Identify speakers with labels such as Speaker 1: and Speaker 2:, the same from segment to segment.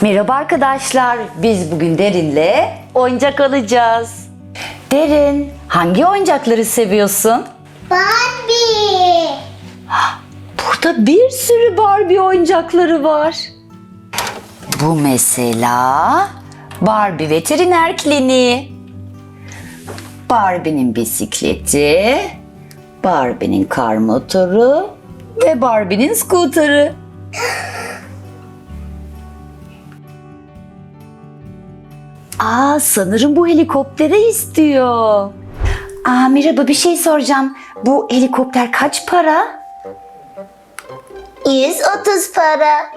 Speaker 1: Merhaba arkadaşlar. Biz bugün Derin'le oyuncak alacağız. Derin, hangi oyuncakları seviyorsun?
Speaker 2: Barbie.
Speaker 1: Burada bir sürü Barbie oyuncakları var. Bu mesela Barbie veteriner kliniği. Barbie'nin bisikleti, Barbie'nin kar motoru ve Barbie'nin scooter'ı. Aa sanırım bu helikoptere istiyor. Aa merhaba bir şey soracağım. Bu helikopter kaç para?
Speaker 2: 130 para.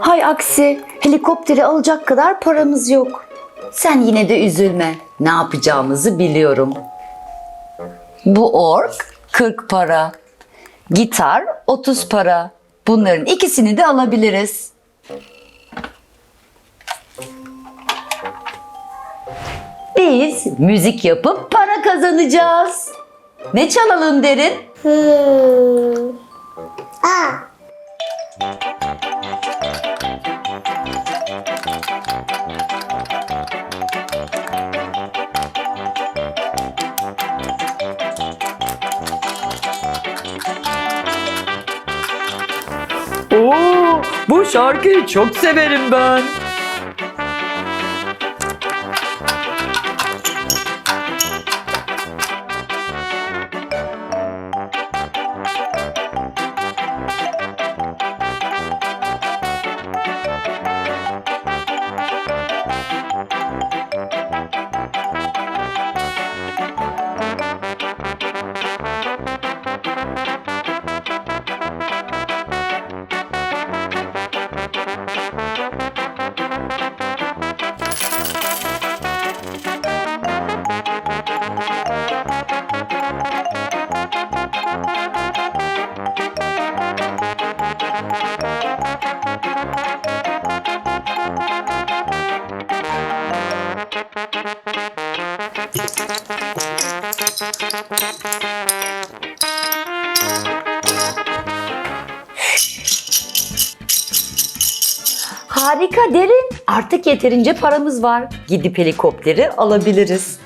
Speaker 1: Hay aksi helikopteri alacak kadar paramız yok. Sen yine de üzülme. Ne yapacağımızı biliyorum. Bu ork 40 para. Gitar 30 para. Bunların ikisini de alabiliriz. Biz müzik yapıp para kazanacağız. Ne çalalım derin?
Speaker 2: Hmm. Aa,
Speaker 3: Oo, bu şarkıyı çok severim ben.
Speaker 1: Harika derin. Artık yeterince paramız var. Gidip helikopteri alabiliriz.